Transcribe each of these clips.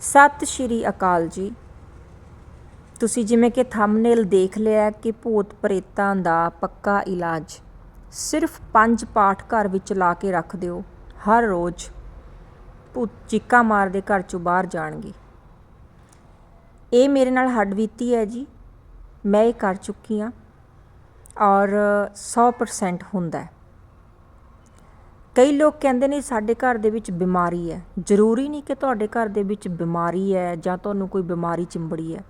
ਸਤਿ ਸ਼੍ਰੀ ਅਕਾਲ ਜੀ। ਤੁਸੀਂ ਜਿਵੇਂ ਕਿ ਥੰਬਨੇਲ ਦੇਖ ਲਿਆ ਕਿ ਭੂਤ ਪ੍ਰੇਤਾਂ ਦਾ ਪੱਕਾ ਇਲਾਜ ਸਿਰਫ ਪੰਜ ਪਾਠ ਘਰ ਵਿੱਚ ਲਾ ਕੇ ਰੱਖ ਦਿਓ। ਹਰ ਰੋਜ਼ ਭੂਤ ਚੀਕਾਂ ਮਾਰਦੇ ਘਰ ਚੋਂ ਬਾਹਰ ਜਾਣਗੇ। ਇਹ ਮੇਰੇ ਨਾਲ ਹੱਡਬੀਤੀ ਹੈ ਜੀ। ਮੈਂ ਇਹ ਕਰ ਚੁੱਕੀ ਹਾਂ ਔਰ 100% ਹੁੰਦਾ ਹੈ। ਕਈ ਲੋਕ ਕਹਿੰਦੇ ਨੇ ਸਾਡੇ ਘਰ ਦੇ ਵਿੱਚ ਬਿਮਾਰੀ ਹੈ। ਜ਼ਰੂਰੀ ਨਹੀਂ ਕਿ ਤੁਹਾਡੇ ਘਰ ਦੇ ਵਿੱਚ ਬਿਮਾਰੀ ਹੈ ਜਾਂ ਤੁਹਾਨੂੰ ਕੋਈ ਬਿਮਾਰੀ ਚਿੰਬੜੀ ਹੈ।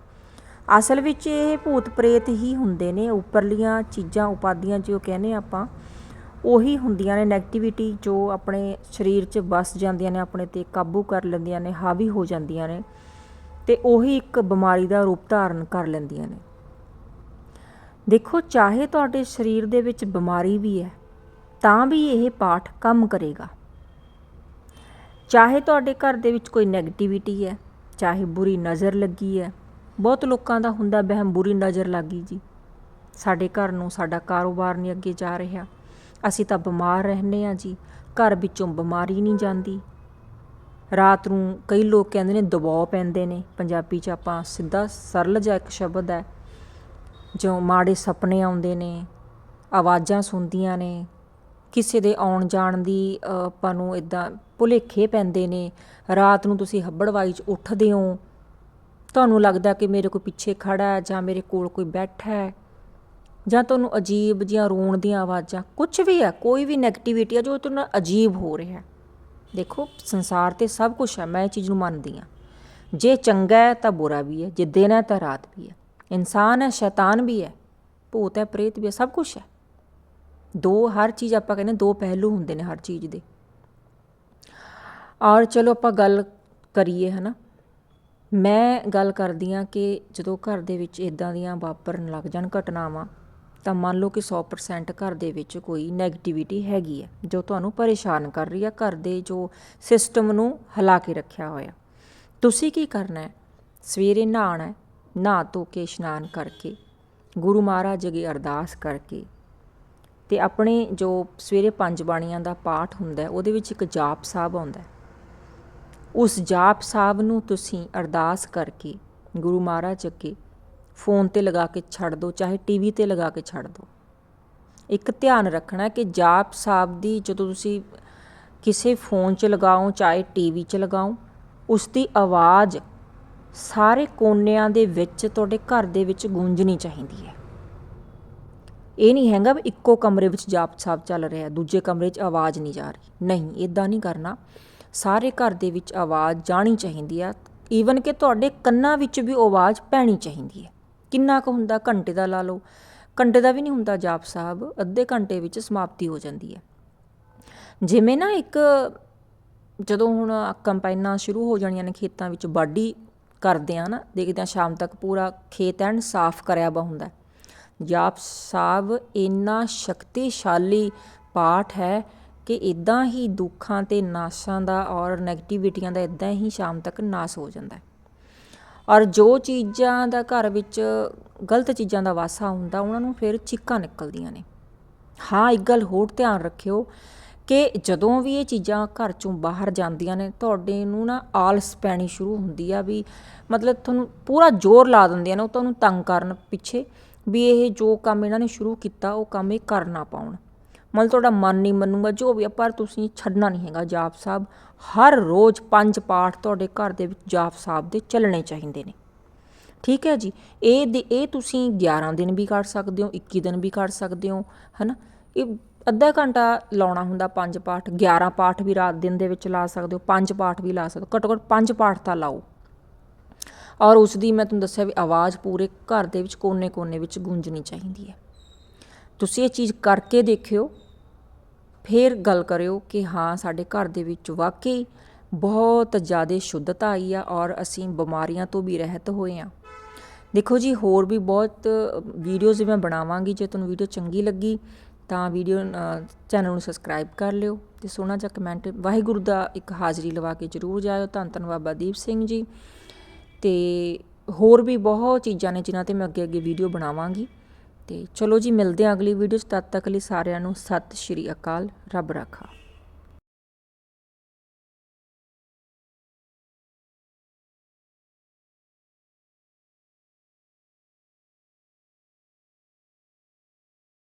ਅਸਲ ਵਿੱਚ ਇਹ ਭੂਤ ਪ੍ਰੇਤ ਹੀ ਹੁੰਦੇ ਨੇ। ਉੱਪਰਲੀਆਂ ਚੀਜ਼ਾਂ, ਉਪਾਦੀਆਂ ਜੋ ਕਹਿੰਦੇ ਆਪਾਂ, ਉਹੀ ਹੁੰਦੀਆਂ ਨੇ। 네ਗੇਟਿਵਿਟੀ ਜੋ ਆਪਣੇ ਸਰੀਰ 'ਚ ਵਸ ਜਾਂਦੀਆਂ ਨੇ, ਆਪਣੇ ਤੇ ਕਾਬੂ ਕਰ ਲੈਂਦੀਆਂ ਨੇ, ਹਾਵੀ ਹੋ ਜਾਂਦੀਆਂ ਨੇ ਤੇ ਉਹੀ ਇੱਕ ਬਿਮਾਰੀ ਦਾ ਰੂਪ ਧਾਰਨ ਕਰ ਲੈਂਦੀਆਂ ਨੇ। ਦੇਖੋ, ਚਾਹੇ ਤੁਹਾਡੇ ਸਰੀਰ ਦੇ ਵਿੱਚ ਬਿਮਾਰੀ ਵੀ ਹੈ ਤਾਂ ਵੀ ਇਹ ਪਾਠ ਕੰਮ ਕਰੇਗਾ। ਚਾਹੇ ਤੁਹਾਡੇ ਘਰ ਦੇ ਵਿੱਚ ਕੋਈ ਨੈਗੇਟਿਵਿਟੀ ਹੈ, ਚਾਹੇ ਬੁਰੀ ਨਜ਼ਰ ਲੱਗੀ ਹੈ, ਬਹੁਤ ਲੋਕਾਂ ਦਾ ਹੁੰਦਾ ਵਹਿਮ, ਬੁਰੀ ਨਜ਼ਰ ਲੱਗੀ ਜੀ। ਸਾਡੇ ਘਰ ਨੂੰ ਸਾਡਾ ਕਾਰੋਬਾਰ ਨਹੀਂ ਅੱਗੇ ਜਾ ਰਿਹਾ। ਅਸੀਂ ਤਾਂ ਬਿਮਾਰ ਰਹਿੰਦੇ ਆ ਜੀ। ਘਰ ਵਿੱਚੋਂ ਬਿਮਾਰੀ ਨਹੀਂ ਜਾਂਦੀ। ਰਾਤ ਨੂੰ ਕਈ ਲੋਕ ਕਹਿੰਦੇ ਨੇ ਦਬਾਅ ਪੈਂਦੇ ਨੇ। ਪੰਜਾਬੀ 'ਚ ਆਪਾਂ ਸਿੱਧਾ ਸਰਲ ਜਿਹਾ ਇੱਕ ਸ਼ਬਦ ਹੈ। ਜੋ ਮਾੜੇ ਸੁਪਨੇ ਆਉਂਦੇ ਨੇ, ਆਵਾਜ਼ਾਂ ਸੁਣਦੀਆਂ ਨੇ ਕਿਸੇ ਦੇ ਆਉਣ ਜਾਣ ਦੀ ਆਪਾਂ ਨੂੰ ਇਦਾਂ ਭੁਲੇਖੇ ਪੈਂਦੇ ਨੇ। ਰਾਤ ਨੂੰ ਤੁਸੀਂ ਹੱਬੜਵਾਈ 'ਚ ਉੱਠਦੇ ਹੋ। ਤੁਹਾਨੂੰ ਲੱਗਦਾ ਕਿ ਮੇਰੇ ਕੋਈ ਪਿੱਛੇ ਖੜਾ ਹੈ ਜਾਂ ਮੇਰੇ ਕੋਲ ਕੋਈ ਬੈਠਾ ਹੈ। ਜਾਂ ਤੁਹਾਨੂੰ ਅਜੀਬ ਜਿਹੀਆਂ ਰੋਣ ਦੀਆਂ ਆਵਾਜ਼ਾਂ ਕੁਝ ਵੀ ਹੈ, ਕੋਈ ਵੀ 네ਗੇਟਿਵਿਟੀ ਹੈ ਜੋ ਤੁਹਾਨੂੰ ਅਜੀਬ ਹੋ ਰਿਹਾ ਹੈ। ਦੇਖੋ, ਸੰਸਾਰ ਤੇ ਸਭ ਕੁਝ ਹੈ, ਮੈਂ ਇਹ ਚੀਜ਼ ਨੂੰ ਮੰਨਦੀ ਹਾਂ। ਜੇ ਚੰਗਾ ਹੈ ਤਾਂ ਬੁਰਾ ਵੀ ਹੈ, ਜੇ ਦਿਨ ਹੈ ਤਾਂ ਰਾਤ ਵੀ ਹੈ। ਇਨਸਾਨ ਹੈ, ਸ਼ੈਤਾਨ ਵੀ ਹੈ, ਭੂਤ ਹੈ, ਪ੍ਰੇਤ ਵੀ ਹੈ, ਸਭ ਕੁਝ ਹੈ। ਦੋ, ਹਰ ਚੀਜ਼ ਆਪਾਂ ਕਹਿੰਦੇ ਦੋ ਪਹਿਲੂ ਹੁੰਦੇ ਨੇ ਹਰ ਚੀਜ਼ ਦੇ। ਔਰ ਚਲੋ ਆਪਾਂ ਗੱਲ ਕਰੀਏ, ਹਨਾ। ਮੈਂ ਗੱਲ ਕਰਦੀ ਆ ਕਿ ਜਦੋਂ ਘਰ ਦੇ ਵਿੱਚ ਇਦਾਂ ਦੀਆਂ ਵਾਪਰਨ ਲੱਗ ਜਾਣ ਘਟਨਾਵਾਂ, ਤਾਂ ਮੰਨ ਲਓ ਕਿ 100% ਘਰ ਦੇ ਵਿੱਚ ਕੋਈ 네ਗੇਟਿਵਿਟੀ ਹੈਗੀ ਹੈ, ਜੋ ਤੁਹਾਨੂੰ ਪਰੇਸ਼ਾਨ ਕਰ ਰਹੀ ਹੈ, ਘਰ ਦੇ ਜੋ ਸਿਸਟਮ ਨੂੰ ਹਿਲਾ ਕੇ ਰੱਖਿਆ ਹੋਇਆ। ਤੁਸੀਂ ਕੀ ਕਰਨਾ ਹੈ? ਸਵੇਰੇ ਨਹਾਉਣਾ ਹੈ, ਨਹਾ ਧੋ ਕੇ ਇਸ਼ਨਾਨ ਕਰਕੇ, ਗੁਰੂ ਮਹਾਰਾਜ ਅੱਗੇ ਅਰਦਾਸ ਕਰਕੇ ਤੇ ਆਪਣੇ ਜੋ ਸਵੇਰੇ ਪੰਜ ਬਾਣੀਆਂ ਦਾ ਪਾਠ ਹੁੰਦਾ ਉਹਦੇ ਵਿੱਚ ਇੱਕ ਜਾਪ ਸਾਹਿਬ ਆਉਂਦਾ ਉਸ ਜਾਪ ਸਾਹਿਬ ਨੂੰ ਤੁਸੀਂ ਅਰਦਾਸ ਕਰਕੇ, ਗੁਰੂ ਮਹਾਰਾਜ ਅੱਗੇ ਫੋਨ ਤੇ ਲਗਾ ਕੇ ਛੱਡ ਦਿਓ ਚਾਹੇ ਟੀਵੀ ਤੇ ਲਗਾ ਕੇ ਛੱਡ ਦਿਓ ਇੱਕ ਧਿਆਨ ਰੱਖਣਾ ਕਿ ਜਾਪ ਸਾਹਿਬ ਦੀ ਜਦੋਂ ਤੁਸੀਂ ਕਿਸੇ ਫੋਨ 'ਚ ਲਗਾਓ, ਚਾਹੇ ਟੀਵੀ 'ਚ ਲਗਾਓ, ਉਸ ਦੀ ਆਵਾਜ਼ ਸਾਰੇ ਕੋਨਿਆਂ ਦੇ ਵਿੱਚ, ਤੁਹਾਡੇ ਘਰ ਦੇ ਵਿੱਚ ਗੂੰਜਣੀ ਚਾਹੀਦੀ ਹੈ। ਇਹ ਨਹੀਂ ਹੈਗਾ ਵੀ ਇੱਕੋ ਕਮਰੇ ਵਿੱਚ ਜਾਪ ਸਾਹਿਬ ਚੱਲ ਰਿਹਾ, ਦੂਜੇ ਕਮਰੇ 'ਚ ਆਵਾਜ਼ ਨਹੀਂ ਜਾ ਰਹੀ। ਨਹੀਂ ਇਦਾਂ ਨਹੀਂ ਕਰਨਾ। ਸਾਰੇ ਘਰ ਦੇ ਵਿੱਚ ਆਵਾਜ਼ ਜਾਣੀ ਚਾਹੀਦੀ ਆ। ਈਵਨ ਕਿ ਤੁਹਾਡੇ ਕੰਨਾਂ ਵਿੱਚ ਵੀ ਆਵਾਜ਼ ਪੈਣੀ ਚਾਹੀਦੀ ਹੈ। ਕਿੰਨਾ ਕੁ ਹੁੰਦਾ, ਘੰਟੇ ਦਾ ਲਾ ਲਓ। ਘੰਟੇ ਦਾ ਵੀ ਨਹੀਂ ਹੁੰਦਾ ਜਾਪ ਸਾਹਿਬ ਅੱਧੇ ਘੰਟੇ ਵਿੱਚ ਸਮਾਪਤੀ ਹੋ ਜਾਂਦੀ ਹੈ। ਜਿਵੇਂ ਨਾ ਇੱਕ ਜਦੋਂ ਹੁਣ ਕੰਪਾਈਨਾਂ ਸ਼ੁਰੂ ਹੋ ਜਾਣੀਆਂ ਨੇ ਖੇਤਾਂ ਵਿੱਚ ਵਾਢੀ ਕਰਦੇ ਆ ਨਾ, ਦੇਖਦੇ ਆ ਸ਼ਾਮ ਤੱਕ ਪੂਰਾ ਖੇਤ ਐਨ ਸਾਫ਼ ਕਰਿਆ ਵਾ ਹੁੰਦਾ। ਜਾਪ ਸਾਹਿਬ ਇੰਨਾ ਸ਼ਕਤੀਸ਼ਾਲੀ ਪਾਠ ਹੈ ਕਿ ਇੱਦਾਂ ਹੀ ਦੁੱਖਾਂ ਤੇ ਨਾਸ਼ਾਂ ਦਾ ਔਰ ਨੈਗੇਟਿਵਿਟੀਆਂ ਦਾ ਇੱਦਾਂ ਹੀ ਸ਼ਾਮ ਤੱਕ ਨਾਸ ਹੋ ਜਾਂਦਾ ਹੈ। ਔਰ ਜੋ ਚੀਜ਼ਾਂ ਦਾ ਘਰ ਵਿੱਚ ਗਲਤ ਚੀਜ਼ਾਂ ਦਾ ਵਾਸਾ ਹੁੰਦਾ, ਉਹਨਾਂ ਨੂੰ ਫਿਰ ਚੀਕਾਂ ਨਿਕਲਦੀਆਂ ਨੇ। ਹਾਂ, ਇੱਕ ਗੱਲ ਹੋਰ ਧਿਆਨ ਰੱਖਿਓ ਕਿ ਜਦੋਂ ਵੀ ਇਹ ਚੀਜ਼ਾਂ ਘਰ ਚੋਂ ਬਾਹਰ ਜਾਂਦੀਆਂ ਨੇ, ਤੁਹਾਡੇ ਨੂੰ ਨਾ ਆਲਸ ਪੈਣੀ ਸ਼ੁਰੂ ਹੁੰਦੀ ਆ ਵੀ ਮਤਲਬ ਤੁਹਾਨੂੰ ਪੂਰਾ ਜ਼ੋਰ ਲਾ ਦਿੰਦੀਆਂ ਨੇ, ਉਹ ਤੁਹਾਨੂੰ ਤੰਗ ਕਰਨ ਪਿੱਛੇ। ਵੀ ਇਹ ਜੋ ਕੰਮ ਇਹਨਾਂ ਨੇ ਸ਼ੁਰੂ ਕੀਤਾ, ਉਹ ਕੰਮ ਇਹ ਕਰ ਨਾ ਪਾਉਣ। ਮਤਲਬ ਤੁਹਾਡਾ ਮਨ ਨਹੀਂ ਮੰਨੂਗਾ, ਜੋ ਵੀ ਆ, ਪਰ ਤੁਸੀਂ ਛੱਡਣਾ ਨਹੀਂ ਹੈਗਾ ਜਾਪ ਸਾਹਿਬ। ਹਰ ਰੋਜ਼ ਪੰਜ ਪਾਠ ਤੁਹਾਡੇ ਘਰ ਦੇ ਵਿੱਚ ਜਾਪ ਸਾਹਿਬ ਦੇ ਚੱਲਣੇ ਚਾਹੀਦੇ ਨੇ। ਠੀਕ ਹੈ ਜੀ? ਇਹ ਦੇ, ਇਹ ਤੁਸੀਂ 11 ਦਿਨ ਵੀ ਕਰ ਸਕਦੇ ਹੋ 21 ਦਿਨ ਵੀ ਕਰ ਸਕਦੇ ਹੋ, ਹਨਾ? ਇਹ ਅੱਧਾ ਘੰਟਾ ਲਾਉਣਾ ਹੁੰਦਾ ਪੰਜ ਪਾਠ 11 ਪਾਠ ਵੀ ਰਾਤ ਦਿਨ ਦੇ ਵਿੱਚ ਲਾ ਸਕਦੇ ਹੋ, ਪੰਜ ਪਾਠ ਵੀ ਲਾ ਸਕਦੇ ਹੋ। ਘੱਟੋ ਘੱਟ ਪੰਜ ਪਾਠ ਤਾਂ ਲਾਓ। ਔਰ ਉਸ ਦੀ ਮੈਂ ਤੁਹਾਨੂੰ ਦੱਸਿਆ ਵੀ ਆਵਾਜ਼ ਪੂਰੇ ਘਰ ਦੇ ਵਿੱਚ ਕੋਨੇ-ਕੋਨੇ ਵਿੱਚ ਗੂੰਜਣੀ ਚਾਹੀਦੀ ਹੈ। ਤੁਸੀਂ ਇਹ ਚੀਜ਼ ਕਰਕੇ ਦੇਖਿਓ, ਫਿਰ ਗੱਲ ਕਰਿਓ ਕਿ ਹਾਂ, ਸਾਡੇ ਘਰ ਦੇ ਵਿੱਚ ਵਾਕਈ ਬਹੁਤ ਜ਼ਿਆਦਾ ਸ਼ੁੱਧਤਾ ਆਈ ਆ ਔਰ ਅਸੀਂ ਬਿਮਾਰੀਆਂ ਤੋਂ ਵੀ ਰਹਿਤ ਹੋਏ ਆ। ਦੇਖੋ ਜੀ, ਹੋਰ ਵੀ ਬਹੁਤ ਵੀਡੀਓਜ਼ ਮੈਂ ਬਣਾਵਾਂਗੀ, ਜੇ ਤੁਹਾਨੂੰ ਵੀਡੀਓ ਚੰਗੀ ਲੱਗੀ ਤਾਂ ਵੀਡੀਓ ਚੈਨਲ ਨੂੰ ਸਬਸਕ੍ਰਾਈਬ ਕਰ ਲਿਓ ਤੇ ਸੋਹਣਾ ਜਿਹਾ ਕਮੈਂਟ ਵਾਹਿਗੁਰੂ ਦਾ ਇੱਕ ਹਾਜ਼ਰੀ ਲਵਾ ਕੇ ਜਰੂਰ ਜਾਇਓ। ਧੰਨ ਧੰਨ ਬਾਬਾ ਦੀਪ ਸਿੰਘ ਜੀ। ਅਤੇ ਹੋਰ ਵੀ ਬਹੁਤ ਚੀਜ਼ਾਂ ਨੇ ਜਿਨ੍ਹਾਂ ਤੇ ਮੈਂ ਅੱਗੇ ਅੱਗੇ ਵੀਡੀਓ ਬਣਾਵਾਂਗੀ। ਅਤੇ ਚਲੋ ਜੀ, ਮਿਲਦੇ ਹਾਂ ਅਗਲੀ ਵੀਡੀਓ 'ਚ। ਤਦ ਤੱਕ ਲਈ ਸਾਰਿਆਂ ਨੂੰ ਸਤਿ ਸ਼੍ਰੀ ਅਕਾਲ। ਰੱਬ ਰਾਖਾ।